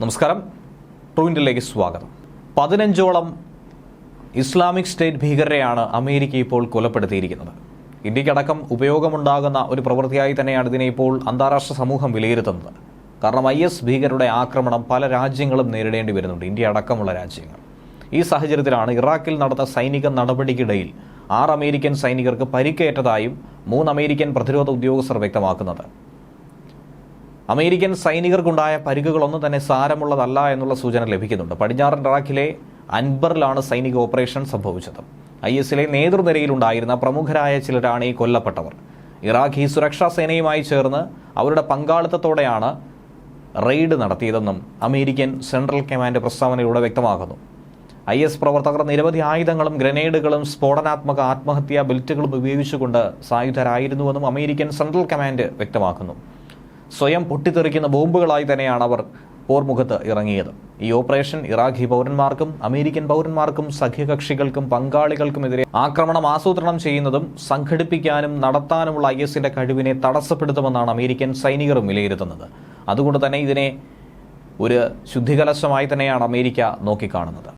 നമസ്കാരം. ട്രൂവിന്റിലേക്ക് സ്വാഗതം. പതിനഞ്ചോളം ഇസ്ലാമിക് സ്റ്റേറ്റ് ഭീകരരെയാണ് അമേരിക്ക ഇപ്പോൾ കൊലപ്പെടുത്തിയിരിക്കുന്നത്. ഇന്ത്യക്കടക്കം ഉപയോഗമുണ്ടാകുന്ന ഒരു പ്രവൃത്തിയായി തന്നെയാണ് ഇതിനെ ഇപ്പോൾ അന്താരാഷ്ട്ര സമൂഹം വിലയിരുത്തുന്നത്. കാരണം ഐ എസ് ഭീകരരുടെ ആക്രമണം പല രാജ്യങ്ങളും നേരിടേണ്ടി വരുന്നുണ്ട്. ഇന്ത്യ അടക്കമുള്ള രാജ്യങ്ങൾ. ഈ സാഹചര്യത്തിലാണ് ഇറാഖിൽ നടന്ന സൈനിക നടപടിക്കിടയിൽ ആറ് അമേരിക്കൻ സൈനികർക്ക് പരിക്കേറ്റതായും മൂന്ന് അമേരിക്കൻ പ്രതിരോധ ഉദ്യോഗസ്ഥർ വ്യക്തമാക്കുന്നത്. അമേരിക്കൻ സൈനികർക്കുണ്ടായ പരിക്കുകളൊന്നും തന്നെ സാരമുള്ളതല്ല എന്നുള്ള സൂചന ലഭിക്കുന്നുണ്ട്. പടിഞ്ഞാറൻ ഇറാഖിലെ അൻബറിലാണ് സൈനിക ഓപ്പറേഷൻ സംഭവിച്ചത്. ഐ എസിലെ നേതൃനിരയിലുണ്ടായിരുന്ന പ്രമുഖരായ ചിലരാണ് ഈ കൊല്ലപ്പെട്ടവർ. ഇറാഖി സുരക്ഷാ സേനയുമായി ചേർന്ന് അവരുടെ പങ്കാളിത്തത്തോടെയാണ് റെയ്ഡ് നടത്തിയതെന്നും അമേരിക്കൻ സെൻട്രൽ കമാൻഡ് പ്രസ്താവനയിലൂടെ വ്യക്തമാക്കുന്നു ഐ എസ് പ്രവർത്തകർ നിരവധി ആയുധങ്ങളും ഗ്രനേഡുകളും സ്ഫോടനാത്മക ആത്മഹത്യാ ബെൽറ്റുകളും ഉപയോഗിച്ചുകൊണ്ട് സായുധരായിരുന്നുവെന്നും അമേരിക്കൻ സെൻട്രൽ കമാൻഡ് വ്യക്തമാക്കുന്നു. സ്വയം പൊട്ടിത്തെറിക്കുന്ന ബോംബുകളായി തന്നെയാണ് അവർ പോർമുഖത്ത് ഇറങ്ങിയത്. ഈ ഓപ്പറേഷൻ ഇറാഖി പൗരന്മാർക്കും അമേരിക്കൻ പൗരന്മാർക്കും സഖ്യകക്ഷികൾക്കും പങ്കാളികൾക്കുമെതിരെ ആക്രമണം ആസൂത്രണം ചെയ്യുന്നതും സംഘടിപ്പിക്കാനും നടത്താനുമുള്ള ഐ എസിന്റെ കഴിവിനെ തടസ്സപ്പെടുത്തുമെന്നാണ് അമേരിക്കൻ സൈനികരും വിലയിരുത്തുന്നത്. അതുകൊണ്ട് തന്നെ ഇതിനെ ഒരു ശുദ്ധികലശമായി തന്നെയാണ് അമേരിക്ക നോക്കിക്കാണുന്നത്.